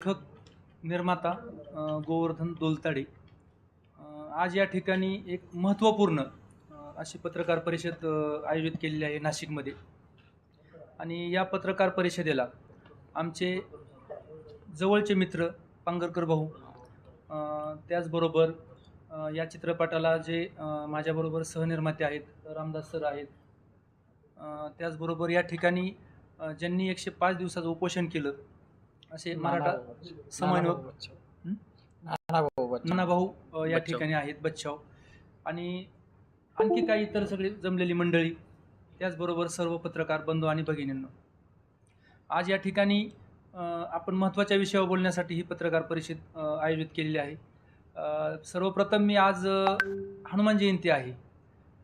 लेखक निर्माता गोवर्धन दोलताडे आज या ठिकाणी एक महत्त्वपूर्ण अशी पत्रकार परिषद आयोजित केलेली आहे नाशिकमध्ये. आणि या पत्रकार परिषदेला आमचे जवळचे मित्र पांगरकर भाऊ त्याचबरोबर या चित्रपटाला जे माझ्याबरोबर सहनिर्माते आहेत रामदास सर आहेत त्याचबरोबर या ठिकाणी ज्यांनी एकशे पाच दिवसाचं उपोषण केलं असे मराठा समन्वयक नानाभाऊ या. ठिकाणी आहेत बच्चाव आणि आणखी काही इतर सगळी जमलेली मंडळी त्याचबरोबर सर्व पत्रकार बंधू आणि भगिनींनो. आज या ठिकाणी आपण महत्त्वाच्या विषयावर बोलण्यासाठी ही पत्रकार परिषद आयोजित केलेली आहे. सर्वप्रथम मी आज हनुमान जयंती आहे.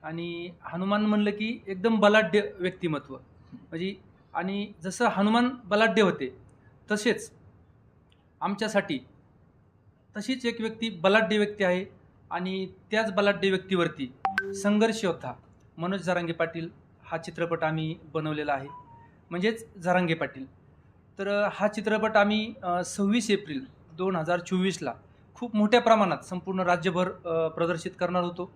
आणि हनुमान म्हणलं की एकदम बलाढ्य व्यक्तिमत्व. म्हणजे आणि जसं हनुमान बलाढ्य होते तसेच आमच्यासाठी तशीच एक व्यक्ती बलाढ्य व्यक्ती आहे आणि त्याच बलाढ्य व्यक्तीवरती संघर्ष होता. मनोज झरांगे पाटील हा चित्रपट आम्ही बनवलेला आहे. म्हणजेच झरांगे पाटील. तर हा चित्रपट आम्ही सव्वीस एप्रिल दोन हजार चोवीसला खूप मोठ्या प्रमाणात संपूर्ण राज्यभर प्रदर्शित करणार होतो.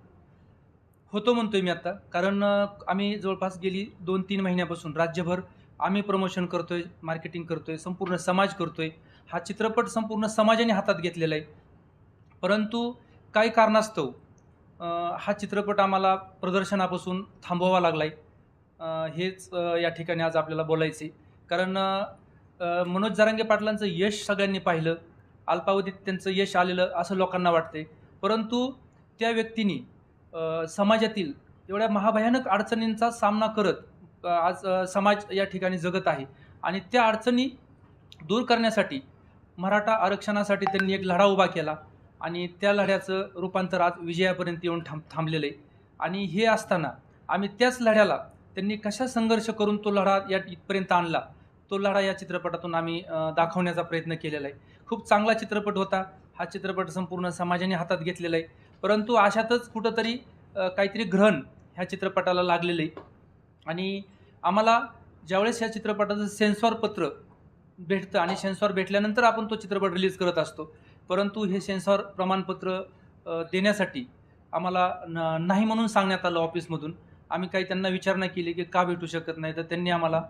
होतो म्हणतोय मी आता. कारण आम्ही जवळपास गेली दोन तीन महिन्यापासून राज्यभर आम्ही प्रमोशन करतोय मार्केटिंग करतोय संपूर्ण समाज करतोय. हा चित्रपट संपूर्ण समाजाने हातात घेतलेला आहे. परंतु काही कारणास्तव हा चित्रपट आम्हाला प्रदर्शनापासून थांबवावा लागला आहे हेच या ठिकाणी आज आपल्याला बोलायचे कारण मनोज जारंगे पाटलांचं यश सगळ्यांनी पाहिलं. अल्पावधीत त्यांचं यश आलेलं असं लोकांना वाटते परंतु त्या व्यक्तीने समाजातील एवढ्या महाभयानक अडचणींचा सामना करत आज समाज या ठिकाणी जगत आहे. आणि त्या अडचणी दूर करण्यासाठी मराठा आरक्षणासाठी त्यांनी एक लढा उभा केला आणि त्या लढ्याचं रूपांतर आज विजयापर्यंत येऊन थांब थांबलेलं आहे. आणि हे असताना आम्ही त्याच लढ्याला त्यांनी कशा संघर्ष करून तो लढा या इथपर्यंत आणला तो लढा या चित्रपटातून आम्ही दाखवण्याचा प्रयत्न केलेला आहे. खूप चांगला चित्रपट होता. हा चित्रपट संपूर्ण समाजाने हातात घेतलेला आहे. परंतु अशातच कुठंतरी काहीतरी ग्रहण ह्या चित्रपटाला लागलेलं आहे. आणि आम्हाला ज्यावेळेस या चित्रपटाचं सेन्सॉर पत्र भेटतं आणि सेन्सॉर भेटल्यानंतर आपण तो चित्रपट रिलीज करत असतो. परंतु हे सेन्सॉर प्रमाणपत्र देण्यासाठी आम्हाला न नाही म्हणून सांगण्यात आलं ऑफिसमधून. आम्ही काही त्यांना विचारणा केली की का भेटू शकत नाही तर त्यांनी आम्हाला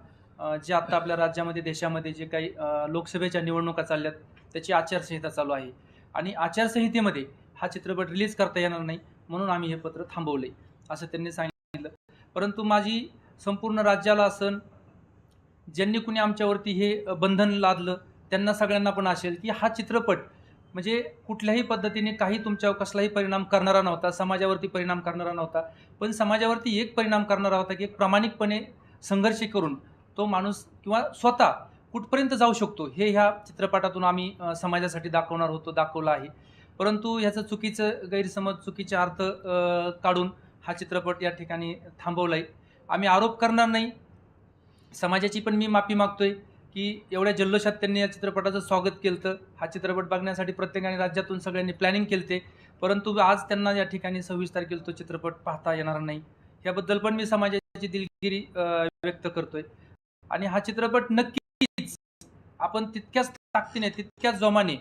जे आत्ता आपल्या राज्यामध्ये देशामध्ये जे काही लोकसभेच्या निवडणुका चालल्यात त्याची आचारसंहिता चालू आहे. आणि आचारसंहितेमध्ये हा चित्रपट रिलीज करता येणार नाही म्हणून आम्ही हे पत्र थांबवले असं त्यांनी सांगितलं. परंतु माझी संपूर्ण राज्याला असन ज्यांनी कुणी आमच्यावरती हे बंधन लादलं त्यांना सगळ्यांना पण असेल की हा चित्रपट म्हणजे कुठल्याही पद्धतीने काही तुमच्यावर कसलाही परिणाम करणारा नव्हता समाजावरती परिणाम करणारा नव्हता पण समाजावरती एक परिणाम करणारा होता की एक प्रामाणिकपणे संघर्ष करून तो माणूस किंवा स्वतः कुठपर्यंत जाऊ शकतो हे ह्या चित्रपटातून आम्ही समाजासाठी दाखवणार होतो दाखवलं आहे. परंतु ह्याचं चुकीचं गैरसमज चुकीचे अर्थ काढून हा चित्रपट या ठिकाणी थांबवला आहे आम्ही आरोप करणार नाही. समाजाची पण मी माफी मागतोय की एवढ्या जल्लोषात त्यांनी या चित्रपटाचं स्वागत केलं तर हा चित्रपट बघण्यासाठी प्रत्येकाने राज्यातून सगळ्यांनी प्लॅनिंग केलते. परंतु आज त्यांना या ठिकाणी सव्वीस तारखेला तो चित्रपट पाहता येणार नाही. याबद्दल पण मी समाजाची दिलगिरी व्यक्त करतोय. आणि हा चित्रपट नक्कीच आपण तितक्याच ताकदीने तितक्याच जोमाने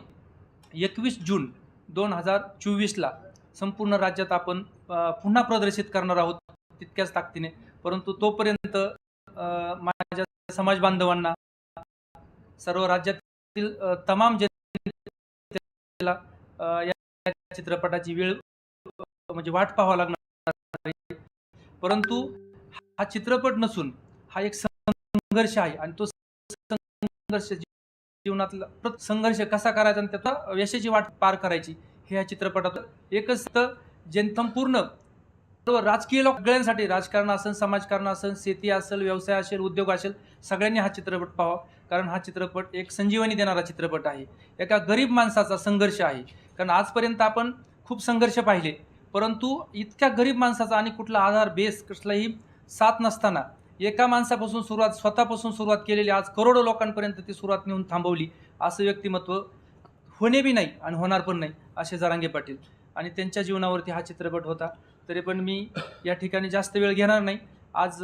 एकवीस जून दोन हजार चोवीसला संपूर्ण राज्यात आपण पुन्हा प्रदर्शित करणार आहोत तितक्याच ताकदीने. परंतु तोपर्यंत माझ्या समाज बांधवांना सर्व राज्यातील तमाम जनतेला या चित्रपटाची वेळ म्हणजे वाट पाहावं लागणार परंतु हा चित्रपट नसून हा एक संघर्ष आहे आणि तो संघर्ष जीवनातला प्रत- संघर्ष कसा करायचा आणि त्याचा यशाची वाट पार करायची हे या चित्रपटात एकच तर जन सर्व राजकीय लोक सगळ्यांसाठी राजकारण असेल समाजकारण असेल शेती असेल व्यवसाय असेल उद्योग असेल सगळ्यांनी हा चित्रपट पाहावा. कारण हा चित्रपट एक संजीवनी देणारा चित्रपट आहे. एका गरीब माणसाचा संघर्ष आहे. कारण आजपर्यंत आपण खूप संघर्ष पाहिले. परंतु इतक्या गरीब माणसाचा आणि कुठला आधार बेस कसलाही साथ नसताना एका माणसापासून सुरुवात स्वतःपासून सुरुवात केलेली आज करोडो लोकांपर्यंत ती सुरुवात नेऊन थांबवली असं व्यक्तिमत्व होणे बी नाही आणि होणार पण नाही असे जरांगे पाटील. आणि त्यांच्या जीवनावरती हा चित्रपट होता. तरी पण मी या ठिकाणी जास्त वेळ घेणार नाही. आज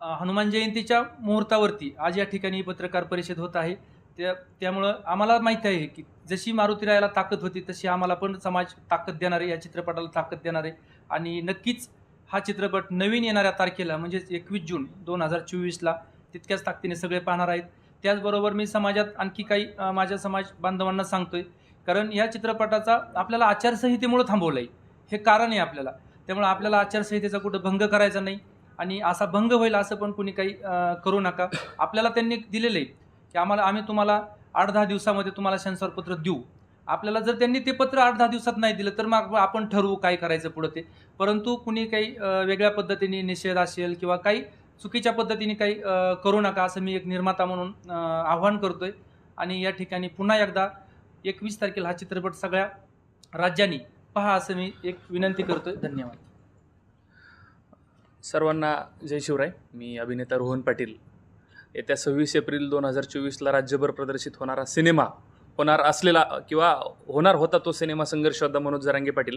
हनुमान जयंतीच्या मुहूर्तावरती आज या ठिकाणी पत्रकार परिषद होत आहे. त्या त्यामुळं आम्हाला माहिती आहे की जशी मारुतीरायाला ताकद होती तशी आम्हाला पण समाज ताकद देणार आहे या चित्रपटाला ताकद देणार. आहे आणि नक्कीच हा चित्रपट नवीन येणाऱ्या तारखेला म्हणजेच एकवीस जून दोन हजार चोवीसला तितक्याच ताकदीने सगळे पाहणार आहेत. त्याचबरोबर मी समाजात आणखी काही माझ्या समाज बांधवांना सांगतोय. कारण या चित्रपटाचा आपल्याला आचारसंहितेमुळं थांबवलं आहे हे कारण आहे आपल्याला. त्यामुळे आपल्याला आचारसंहितेचा कुठं भंग करायचा नाही. आणि असा भंग होईल असं पण कुणी काही करू नका. आपल्याला त्यांनी दिलेलं आहे की आम्हाला आम्ही तुम्हाला आठ दहा दिवसामध्ये तुम्हाला सेन्सॉर पत्र देऊ. आपल्याला जर त्यांनी ते पत्र आठ दहा दिवसात नाही दिलं तर मग आपण ठरवू काय करायचं पुढं ते. परंतु कुणी काही वेगळ्या पद्धतीने निषेध असेल किंवा काही चुकीच्या पद्धतीने काही करू नका असं मी एक निर्माता म्हणून अं, आव्हान करतोय. आणि या ठिकाणी पुन्हा एकदा एकवीस तारखेला हा चित्रपट सगळ्या राज्यांनी पहा असं मी एक विनंती करतोय. धन्यवाद. सर्वांना जय शिवराय. मी अभिनेता रोहन पाटील. येत्या सव्वीस एप्रिल दोन हजार चोवीसला राज्यभर प्रदर्शित होणारा सिनेमा होणार असलेला किंवा होणार होता तो सिनेमा संघर्ष होता मनोज जरांगे पाटील.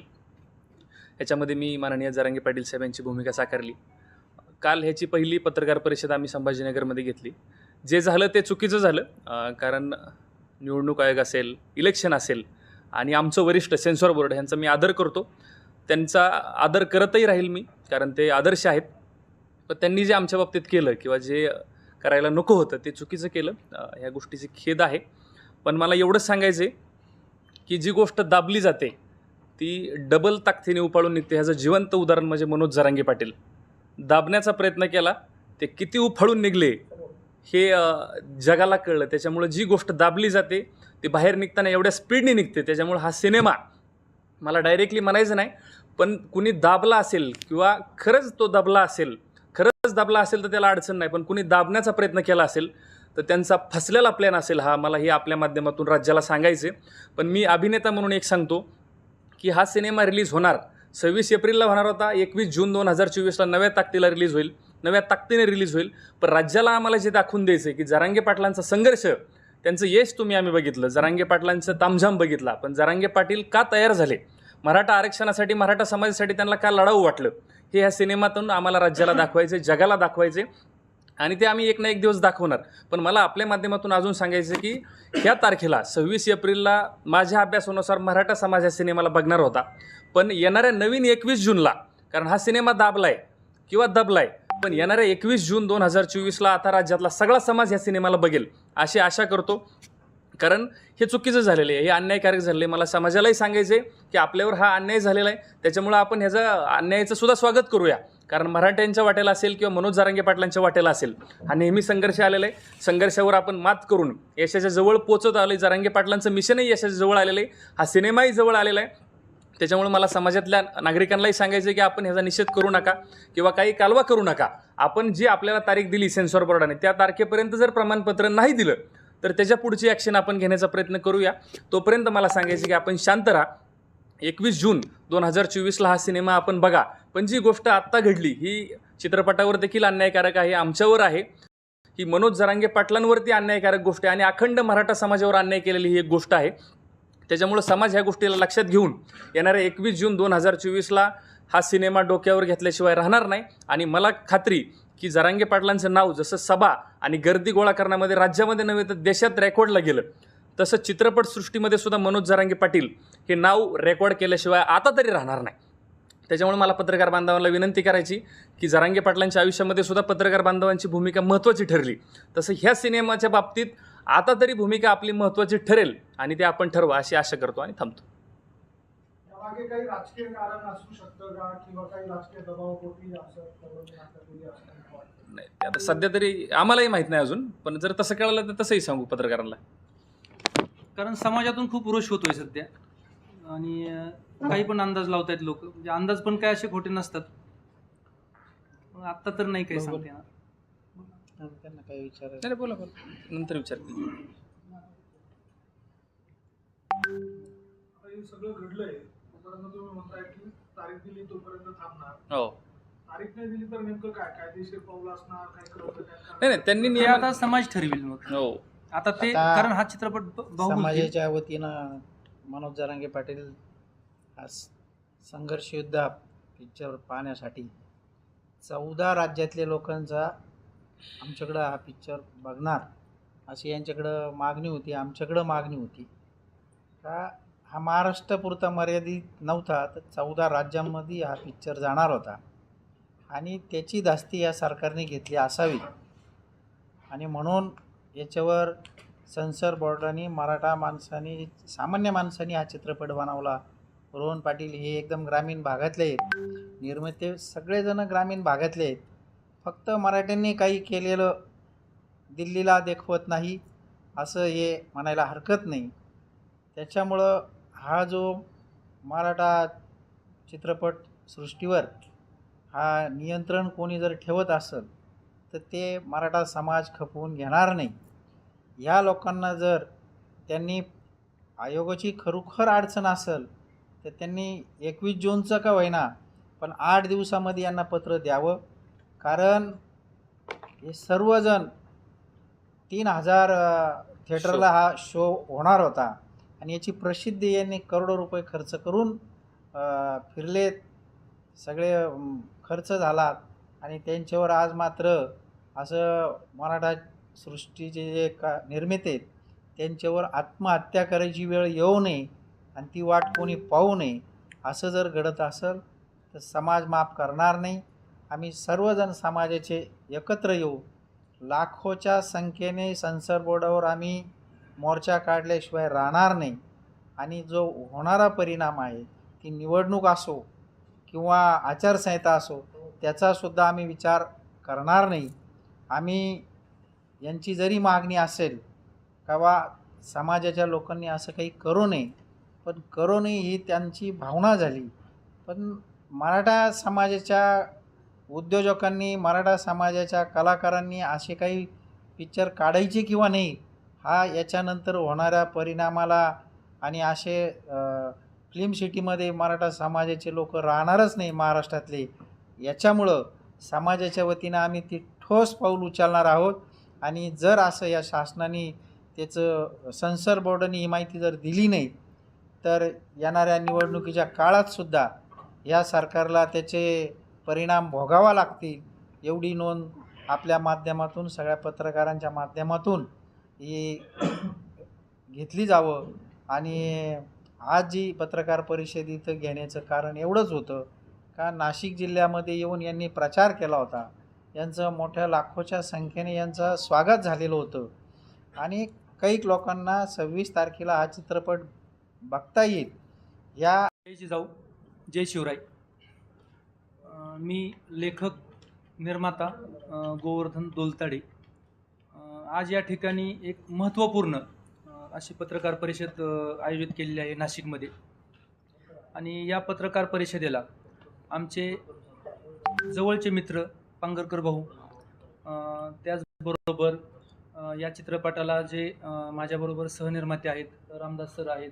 ह्याच्यामध्ये मी माननीय जरांगे पाटील साहेबांची भूमिका साकारली. काल ह्याची पहिली पत्रकार परिषद आम्ही संभाजीनगरमध्ये घेतली. जे झालं ते चुकीचं झालं. कारण निवडणूक आयोग असेल इलेक्शन असेल आणि आमचं वरिष्ठ सेन्सॉर बोर्ड ह्यांचा मी आदर करतो. त्यांचा आदर करतही राहील मी कारण ते आदर्श आहेत. पण त्यांनी जे आमच्या बाबतीत केलं किंवा जे करायला नको होतं ते चुकीचं केलं. ह्या गोष्टीची खेद आहे. पण मला एवढंच सांगायचं आहे की जी गोष्ट दाबली जाते ती डबल ताकदीने उपाळून निघते. ह्याचं जिवंत उदाहरण म्हणजे मनोज जरांगे पाटील. दाबण्याचा प्रयत्न केला ते किती उफाळून निघले हे जगाला कळलं. त्याच्यामुळं जी गोष्ट दाबली जाते ती बाहेर निघताना एवढ्या स्पीडने निघते त्याच्यामुळं हा सिनेमा मला डायरेक्टली म्हणायचं नाही पण कुणी दाबला असेल किंवा खरंच तो दाबला असेल खरंच दाबला असेल तर त्याला अडचण नाही पण कुणी दाबण्याचा प्रयत्न केला असेल तर त्यांचा फसलेला प्लॅन असेल हा मला हे आपल्या माध्यमातून राज्याला सांगायचे पण मी अभिनेता म्हणून एक सांगतो की हा सिनेमा रिलीज होणार. सव्वीस एप्रिलला होणार होता एकवीस जून दोन हजार चोवीसला नव्या ताकदीला रिलीज होईल नव्या ताकदीने रिलीज होईल. पण राज्याला आम्हाला जे दाखवून द्यायचं आहे की जरांगे पाटलांचा संघर्ष त्यांचं यश तुम्ही आम्ही बघितलं जरांगे पाटलांचं तामझाम बघितला पण जरांगे पाटील का तयार झाले? मराठा आरक्षणासाठी मराठा समाजासाठी त्यांना का लढाऊ वाटलं? हे ह्या सिनेमातून आम्हाला राज्याला दाखवायचे जगाला दाखवायचे आणि ते आम्ही एक ना एक दिवस दाखवणार. पण मला आपल्या माध्यमातून अजून सांगायचं की ह्या तारखेला सव्वीस एप्रिलला माझ्या अभ्यासानुसार मराठा समाज या सिनेमाला बघणार होता. पण येणाऱ्या नवीन एकवीस जूनला कारण हा सिनेमा दाबलाय किंवा दबलाय पण येणाऱ्या एकवीस जून दोन हजार चोवीसला आता राज्यातला सगळा समाज ह्या सिनेमाला बघेल अशी आशा करतो. कारण हे चुकीचं झालेलं आहे हे अन्यायकारक झालेलं आहे. मला समाजालाही सांगायचं आहे की आपल्यावर हा अन्याय झालेला आहे. त्याच्यामुळं आपण ह्याचं अन्यायाचं सुद्धा स्वागत करूया. कारण मराठ्यांच्या वाटेला असेल किंवा मनोज जारांगे पाटलांच्या वाटेला असेल हा नेहमी संघर्ष आलेला आहे. संघर्षावर आपण मात करून यशाच्या जवळ पोचत आलं जरांगे पाटलांचं मिशनही यशाच्या जवळ आलेलं आहे. हा सिनेमाही जवळ आलेला आहे. त्याच्यामुळे मला समाजातल्या नागरिकांनाही सांगायचं आहे की आपण ह्याचा निषेध करू नका किंवा काही कालवा करू नका. आपण जी आपल्याला तारीख दिली सेन्सॉर बोर्डाने त्या तारखेपर्यंत जर प्रमाणपत्र नाही दिलं तर त्याच्या पुढची ॲक्शन आपण घेण्याचा प्रयत्न करूया. तोपर्यंत मला सांगायचं की आपण शांत राहा. एकवीस जून दोन हजार चोवीसला हा सिनेमा आपण बघा. पण जी गोष्ट आत्ता घडली ही चित्रपटावर देखील अन्यायकारक आहे आमच्यावर आहे. ही मनोज जरांगे पाटलांवरती अन्यायकारक गोष्ट आहे आणि अखंड मराठा समाजावर अन्याय केलेली ही एक गोष्ट आहे. त्याच्यामुळं समाज ह्या गोष्टीला लक्षात घेऊन येणाऱ्या एकवीस जून दोन हजार चोवीसला हा सिनेमा डोक्यावर घेतल्याशिवाय राहणार नाही. आणि मला खात्री की जरांगे पाटलांचं नाव जसं सभा आणि गर्दी गोळा करण्यामध्ये राज्यामध्ये नव्हे तर देशात रेकॉर्डला गेलं तसं चित्रपटसृष्टीमध्ये सुद्धा मनोज जरांगे पाटील हे नाव रेकॉर्ड केल्याशिवाय आता तरी राहणार नाही. त्याच्यामुळे मला पत्रकार बांधवांना विनंती करायची की जरांगे पाटलांच्या आयुष्यामध्ये सुद्धा पत्रकार बांधवांची भूमिका महत्त्वाची ठरली. तसं ह्या सिनेमाच्या बाबतीत आता तरी भूमिका आपली महत्त्वाची ठरेल आणि ते आपण ठरवा अशी आशा करतो आणि थांबतो. यामागे काही राजकीय कारण असू शकतं का? किंवा काही राजकीय दबावपोटी असं ठरवलं आपल्या मुली असं मला वाटतं. नाही आता सध्या तरी आम्हालाही माहीत नाही अजून पण जर तसं कळलं तर तसंही सांगू पत्रकारांना. कारण समाजातून खूप रोष होतोय सध्या. आणि काही पण अंदाज लावतायत लोक. म्हणजे अंदाज पण काय असे खोटे नसतात. आत्ता तर नाही काही सांगता त्यांना विचारायचं? नाही नाही, बोला बोला. नंतर विचार आता हे सगळं घडलंय. तोपर्यंत तुम्ही म्हणताय की तारीख दिली तोपर्यंत थांबणार. हो. तारीख नाही दिली तर नेमकं काय? कायदेशीर पाऊल असणार काय करत नाही नाही त्यांनी ते नियम आता समाज ठरविल मग. हो. आता ते आता कारण हा चित्रपट ब- बहुमुखी समाजाच्या वतीनं मनोज जरांगे पाटील हा स- संघर्ष युद्ध पिक्चर पाहण्यासाठी चौदा राज्यातल्या लोकांचा आमच्याकडं हा पिक्चर बघणार. अशी यांच्याकडं मागणी होती आमच्याकडं मागणी होती. का हा महाराष्ट्रापुरता मर्यादित नव्हता तर चौदा राज्यांमध्ये हा पिक्चर जाणार होता. आणि त्याची धास्ती या सरकारने घेतली असावी. आणि म्हणून याच्यावर सेन्सर बोर्डाने मराठा माणसाने सामान्य माणसाने हा चित्रपट बनवला. रोहन पाटील हे एकदम ग्रामीण भागातले आहेत. निर्माते सगळेजण ग्रामीण भागातले आहेत. फक्त मराठ्यांनी काही केलेलं दिल्लीला देखवत नाही असं हे म्हणायला हरकत नाही. त्याच्यामुळं हा जो मराठा चित्रपट सृष्टीवर हा नियंत्रण कोणी जर ठेवत असेल तर ते मराठा समाज खपवून घेणार नाही. ह्या लोकांना जर त्यांनी आयोगाची खरोखर अडचण असेल तर त्यांनी एकवीस जूनचं का होईना पण आठ दिवसामध्ये यांना पत्र द्यावं. कारण हे सर्वजण तीन हजार थिएटरला हा शो होणार होता. आणि याची प्रसिद्धी यांनी करोडो रुपये खर्च करून फिरलेत. सगळे खर्च झाला. आणि त्यांच्यावर आज मात्र असं मराठा सृष्टीचे जे का निर्माते आहेत त्यांच्यावर आत्महत्या करायची वेळ येऊ नये आणि ती वाट कोणी पाहू नये. असं जर घडत असेल तर समाज माफ करणार नाही. आम्ही सर्वजण समाजाचे एकत्र येऊ. लाखोच्या संख्येने सेन्सर बोर्डावर आम्ही मोर्चा काढल्याशिवाय राहणार नाही. आणि जो होणारा परिणाम आहे ती निवडणूक असो किंवा आचारसंहिता असो त्याचासुद्धा आम्ही विचार करणार नाही. आम्ही यांची जरी मागणी असेल का बा समाजाच्या लोकांनी असं काही करू नये पण करू नये ही त्यांची भावना झाली. पण मराठा समाजाच्या उद्योजकांनी मराठा समाजाच्या कलाकारांनी असे काही पिक्चर काढायचे किंवा नाही हा याच्यानंतर होणाऱ्या परिणामाला आणि असे फिल्म सिटीमध्ये मराठा समाजाचे लोक राहणारच नाही महाराष्ट्रातले याच्यामुळं समाजाच्या वतीनं आम्ही ती ठोस पाऊल उचलणार आहोत. आणि जर असं या शासनाने त्याचं सेन्सर बोर्डाने ही माहिती जर दिली नाही तर येणाऱ्या निवडणुकीच्या काळातसुद्धा या सरकारला त्याचे परिणाम भोगावा लागतील एवढी नोंद आपल्या माध्यमातून सगळ्या पत्रकारांच्या माध्यमातून ही घेतली जावं. आणि आज जी पत्रकार परिषद इथं घेण्याचं कारण एवढंच होतं का नाशिक जिल्ह्यामध्ये येऊन यांनी प्रचार केला होता. यांचं मोठ्या लाखोच्या संख्येने यांचं स्वागत झालेलं होतं. आणि काही लोकांना सव्वीस तारखेला हा चित्रपट बघता येईल. या जय जय शिवराय. मी लेखक निर्माता गोवर्धन दोलताडे. आज या ठिकाणी एक महत्त्वपूर्ण अशी पत्रकार परिषद आयोजित केलेली आहे नाशिकमध्ये. आणि या पत्रकार परिषदेला आमचे जवळचे मित्र पांगरकर भाऊ त्याचबरोबर या चित्रपटाला जे माझ्याबरोबर सहनिर्माते आहेत रामदास सर आहेत